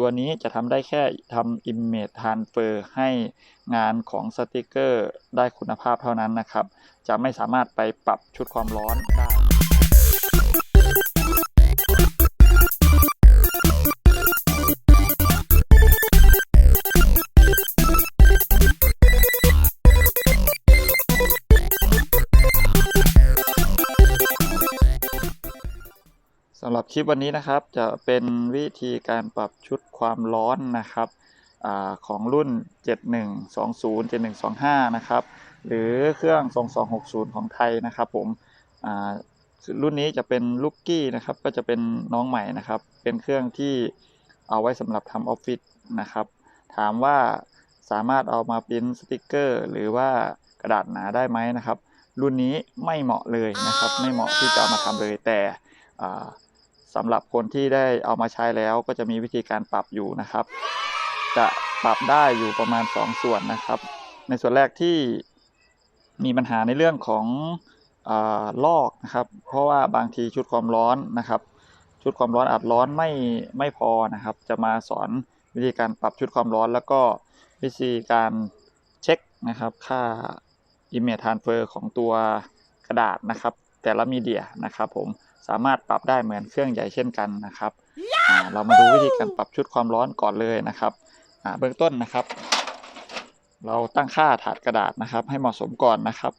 ตัวนี้จะทำได้แค่ทำ Image Transfer ให้งานของสติกเกอร์ได้คุณภาพเท่านั้นนะครับ จะไม่สามารถไปปรับชุดความร้อนได้ คลิปวันนี้นะครับจะเป็นวิธีการปรับชุดความร้อนนะครับอของรุ่น 7120 7125 นะครับ หรือเครื่อง 2260 ของไทยนะครับผมรุ่นนี้จะเป็นลูกกี้นะครับ ก็จะเป็นน้องใหม่นะครับ เป็นเครื่องที่เอาไว้สำหรับทำออฟฟิศนะครับ ถามว่าสามารถเอามาปริ้นสติกเกอร์ หรือว่ากระดาษหนาได้ไหมนะครับ รุ่นนี้ไม่เหมาะเลยนะครับ ไม่เหมาะที่จะมาทำเลยแต่ สำหรับคนที่ได้เอามาใช้แล้วก็จะมีวิธีการปรับอยู่นะครับ จะปรับได้อยู่ประมาณ 2 ส่วนนะครับ ในส่วนแรกที่มีปัญหาในเรื่องของอลอกนะครับ เพราะว่าบางทีชุดความร้อนนะครับ ชุดความร้อนอาจร้อนไม่ไม่พอนะครับ จะมาสอนวิธีการปรับชุดความร้อนแล้วก็วิธีการเช็คนะครับ ค่า Image Transfer ของตัวกระดาษนะครับ แต่ละมีเดียนะครับผม สามารถปรับได้เหมือนเครื่องใหญ่เช่นกันนะครับอ่าเรามาดูวิธีการปรับชุดความร้อนก่อนเลยนะครับอ่าเบื้องต้นนะครับ เราตั้งค่าถาดกระดาษนะครับ ให้เหมาะสมก่อนนะครับ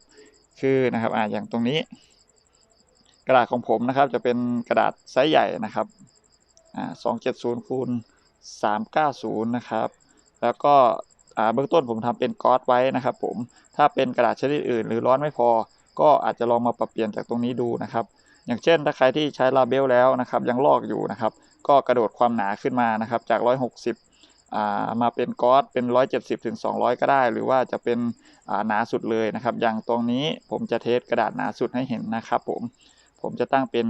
คือนะครับอ่าอย่างตรงนี้ กระดาษของผมนะครับ จะเป็นกระดาษไซส์ใหญ่นะครับอ่าสองเจ็ดศูนย์คูณสามเก้าศูนย์นะครับ แล้วก็อ่าเบื้องต้นผมทำเป็นก๊อซไว้นะครับ ผมถ้าเป็นกระดาษชนิดอื่น หรือร้อนไม่พอ ก็อาจจะลองมาปรับเปลี่ยนจากตรงนี้ดูนะครับ อย่างเช่นถ้าใครที่ใช้ลาเบลแล้วนะครับยังลอกอยู่นะครับ ก็กระโดดความหนาขึ้นมานะครับ จาก 160อ่ามาเป็นกอซเป็น 170ถึง200 ก็ได้ หรือว่าจะเป็นอ่าหนาสุดเลยนะครับ อย่างตรงนี้ผมจะเทสกระดาษหนาสุดให้เห็นนะครับผมผมจะตั้งเป็น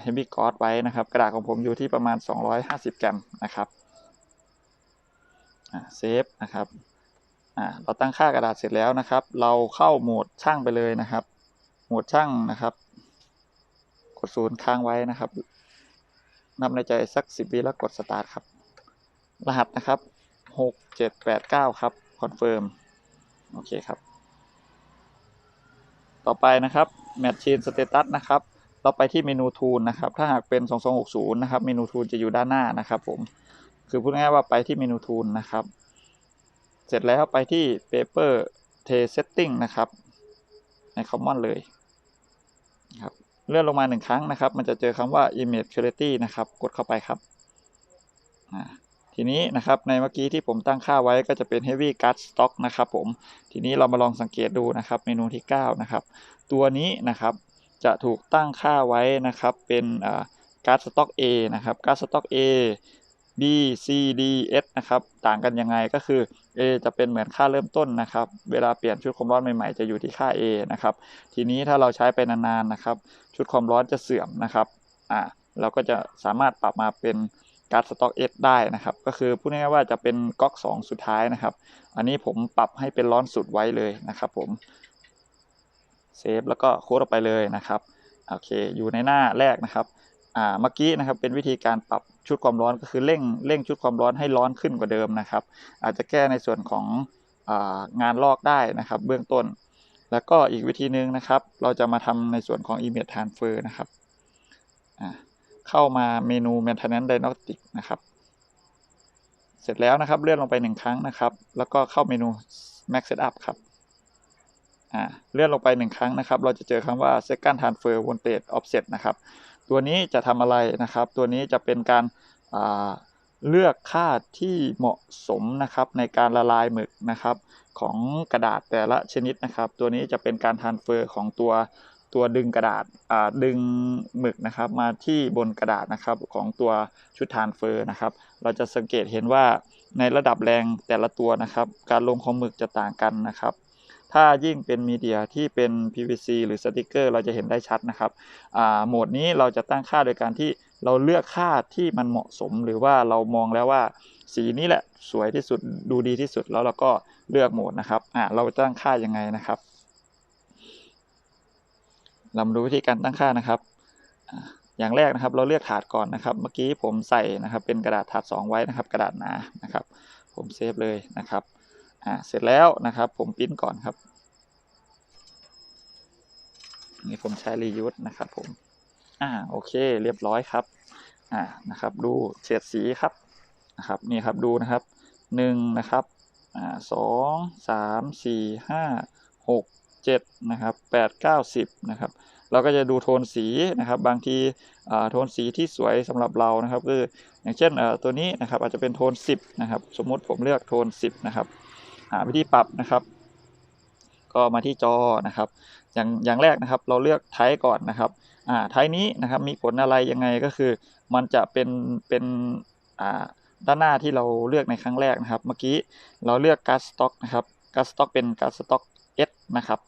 เฮฟวี่ก๊อซไว้นะครับ กระดาษของผมอยู่ที่ประมาณ 250 กรัมนะครับเซฟนะครับอ่าเราตั้งค่ากระดาษเสร็จแล้วนะครับ เราเข้าโหมดช่างไปเลยนะครับ โหมดช่างนะครับ กดศูนย์ค้างไว้นะครับนับในใจสักสิบวิแล้วกดสตาร์ทครับ รหัสนะครับหกเจ็ดแปดเก้าครับคอนเฟิร์มโอเคครับ ต่อไปนะครับแมชชีนสเตตัสนะครับ เราไปที่เมนูทูลนะครับ ถ้าหากเป็น 2260 นะครับ เมนูทูลจะอยู่ด้านหน้านะครับผม คือพูดง่ายๆว่าไปที่เมนูทูลนะครับ เสร็จแล้วไปที่ Paper t r a Setting นะครับ ใน Common เลย เลื่อนลงมาหนึ่งครั้งนะครับ มันจะเจอคำว่า image quality นะครับ กดเข้าไปครับ ทีนี้นะครับในเมื่อกี้ที่ผมตั้งค่าไว้ก็จะเป็น heavy cut stock นะครับผม ทีนี้เรามาลองสังเกตดูนะครับ เมนูที่ 9 นะครับ ตัวนี้นะครับจะถูกตั้งค่าไว้นะครับเป็น cut stock A นะครับ cut stock A B C D S นะครับ ต่างกันยังไงก็คือ A จะเป็นเหมือนค่าเริ่มต้นนะครับ เวลาเปลี่ยนชุดความร้อนใหม่ๆ จะอยู่ที่ค่า A นะครับ ทีนี้ถ้าเราใช้ไปนานๆนะครับ ชุดความร้อนจะเสื่อมนะครับอ่าเราก็จะสามารถปรับมาเป็นการสต็อก S ได้นะครับ ก็คือพูดง่ายๆว่าจะเป็นก๊อก 2 สุดท้ายนะครับ อันนี้ผมปรับให้เป็นร้อนสุดไว้เลยนะครับ ผมเซฟแล้วก็โค้ดออกไปเลยนะครับโอเค อยู่ในหน้าแรกนะครับ อ่าเมื่อกี้นะครับเป็นวิธีการปรับชุดความร้อนก็คือเร่งเร่งชุดความร้อนให้ร้อนขึ้นกว่าเดิมนะครับ อาจจะแก้ในส่วนของงานลอกได้นะครับ เบื้องต้น แล้วก็อีกวิธีหนึ่งนะครับ เราจะมาทำในส่วนของ image transfer นะครับเข้ามาเมนู maintenance diagnostic นะครับ เสร็จแล้วนะครับเลื่อนลงไปหนึ่งครั้งนะครับ แล้วก็เข้าเมนู max setup ครับเลื่อนลงไปหนึ่งครั้งนะครับ เราจะเจอคำว่า second transfer voltage offset นะครับ ตัวนี้จะทำอะไรนะครับ ตัวนี้จะเป็นการเลือกค่าที่เหมาะสมนะครับในการละลายหมึกนะครับของกระดาษแต่ละชนิดนะครับ ตัวนี้จะเป็นการทานเฟอร์ของตัวตัวดึงกระดาษดึงหมึกนะครับมาที่บนกระดาษนะครับของตัวชุดทานเฟอร์นะครับ เราจะสังเกตเห็นว่าในระดับแรงแต่ละตัวนะครับ การลงของหมึกจะต่างกันนะครับ ถ้ายิ่งเป็นมีเดียที่เป็น PVC หรือสติกเกอร์เราจะเห็นได้ชัดนะครับโหมดนี้เราจะตั้งค่าโดยการที่เราเลือกค่าที่มันเหมาะสม หรือว่าเรามองแล้วว่าสีนี้แหละสวยที่สุดดูดีที่สุดแล้วเราก็เลือกโหมดนะครับอ่าเราตั้งค่ายังไงนะครับเรามาดูวิธีการตั้งค่านะครับ อย่างแรกนะครับเราเลือกถาดก่อนนะครับ เมื่อกี้ผมใส่นะครับเป็นกระดาษถาดสองไว้นะครับ กระดาษหนานะครับ ผมเซฟเลยนะครับ อ่าเสร็จแล้วนะครับ ผมปิ้นก่อนครับ นี่ผมใช้ reuse นะครับผมอ่าโอเค เรียบร้อยครับอ่านะครับ ดูเฉดสีครับนะครับ นี่ครับดูนะครับหนึ่งนะครับอ่าสองสามสี่ห้าหกเจ็ดนะครับแปดเก้าสิบนะครับเราก็จะดูโทนสีนะครับ บางทีอ่าโทนสีที่สวยสำหรับเรานะครับคืออย่างเช่นเอ่อตัวนี้นะครับอาจจะเป็นโทน 10 นะครับ สมมุติผมเลือกโทน 10 นะครับ หาวิธีปรับนะครับ ก็มาที่จอนะครับ อย่างอย่างแรกนะครับ เราเลือกไทป์ก่อนนะครับอ่าไทป์นี้นะครับมีผลอะไรยังไงก็คือ มันจะเป็นเป็นอ่าด้านหน้าที่เราเลือกในครั้งแรกนะครับ เมื่อกี้เราเลือกการสต็อกนะครับการสต็อกเป็นการสต็อก S นะครับ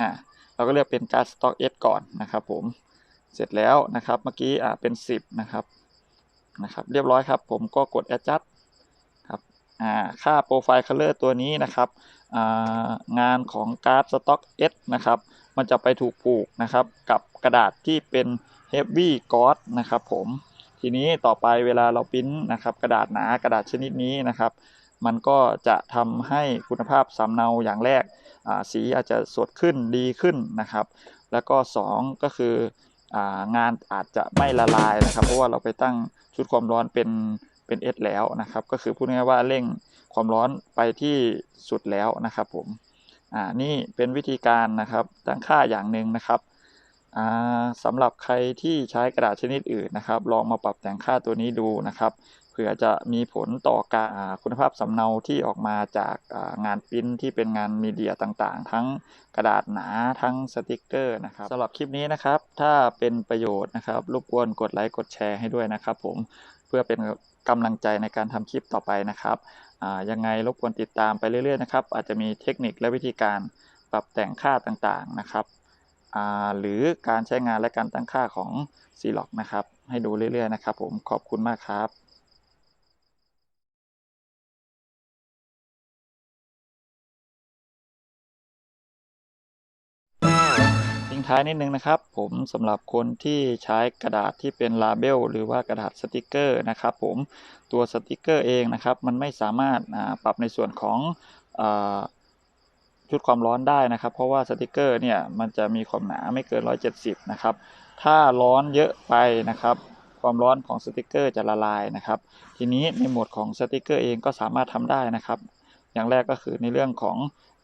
อ่าเราก็เลือกเป็นการสต็อก S ก่อนนะครับผมเสร็จแล้วนะครับเมื่อกี้อ่าเป็น 10 นะครับนะครับ เรียบร้อยครับ ผมก็กด adjust ค่าค่า profile color ตัวนี้นะครับงานของการ์ดสต็อก S นะครับ มันจะไปถูกผูกนะครับ กับกระดาษที่เป็น heavy gauze นะครับผม ทีนี้ต่อไปเวลาเราปริ้นนะครับ กระดาษหนากระดาษชนิดนี้นะครับ มันก็จะทำให้คุณภาพสำเนาอย่างแรก สีอาจจะสดขึ้นดีขึ้นนะครับ แล้วก็ 2 ก็คืองานอาจจะไม่ละลายนะครับ เพราะว่าเราไปตั้งชุดความร้อนเป็น เป็น S แล้วนะครับ ก็คือพูดง่ายๆว่าเร่งความร้อนไปที่สุดแล้วนะครับผมอ่านี่เป็นวิธีการนะครับตั้งค่าอย่างหนึ่งนะครับอ่าสำหรับใครที่ใช้กระดาษชนิดอื่นนะครับ ลองมาปรับแต่งค่าตัวนี้ดูนะครับเผื่อจะมีผลต่อการคุณภาพสำเนาที่ออกมาจากงานปริ้นที่เป็นงานมีเดียต่างๆ ทั้งกระดาษหนาทั้งสติกเกอร์นะครับสำหรับคลิปนี้นะครับ ถ้าเป็นประโยชน์นะครับรบกวนกดไลค์กดแชร์ให้ด้วยนะครับ ผมเพื่อเป็น กำลังใจในการทำคลิปต่อไปนะครับยังไงรบกวนติดตามไปเรื่อยๆนะครับ อาจจะมีเทคนิคและวิธีการปรับแต่งค่าต่างๆนะครับ หรือการใช้งานและการตั้งค่าของ c l o c นะครับ ให้ดูเรื่อยๆนะครับผมขอบคุณมากครับ ท้ายนิดนึงนะครับ ผมสำหรับคนที่ใช้กระดาษที่เป็นลาเบลหรือว่ากระดาษสติกเกอร์นะครับ ผมตัวสติกเกอร์เองนะครับ มันไม่สามารถปรับในส่วนของอชุดความร้อนได้นะครับ เพราะว่าสติกเกอร์เนี่ยมันจะมีความหนาไม่เกิน 170 นะครับ ถ้าร้อนเยอะไปนะครับ ความร้อนของสติกเกอร์จะละลายนะครับ ทีนี้ในโหมดของสติกเกอร์เองก็สามารถทำได้นะครับ อย่างแรกก็คือในเรื่องของ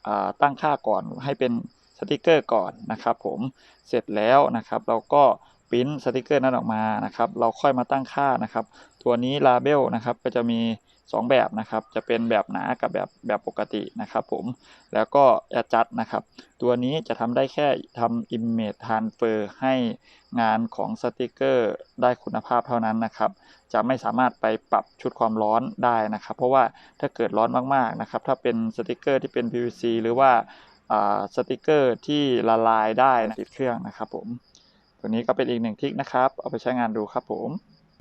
อตั้งค่าก่อนให้เป็น สติกเกอร์ก่อนนะครับผมเสร็จแล้วนะครับ เราก็ปริ้นสติกเกอร์นั้นออกมานะครับ เราค่อยมาตั้งค่านะครับ ตัวนี้ลาเบลนะครับก็จะมี 2 แบบนะครับ จะเป็นแบบหนากับแบบแบบปกตินะครับ ผมแล้วก็ adjust นะครับ ตัวนี้จะทำได้แค่ทำ image transfer ให้งานของสติกเกอร์ได้คุณภาพเท่านั้นนะครับ จะไม่สามารถไปปรับชุดความร้อนได้นะครับ เพราะว่าถ้าเกิดร้อนมากๆนะครับ ถ้าเป็นสติกเกอร์ที่เป็น PVC หรือว่าอ่า สติกเกอร์ที่ละลายได้นะติดเครื่องนะครับผม ตัวนี้ก็เป็นอีกหนึ่งทิกนะครับ เอาไปใช้งานดูครับผม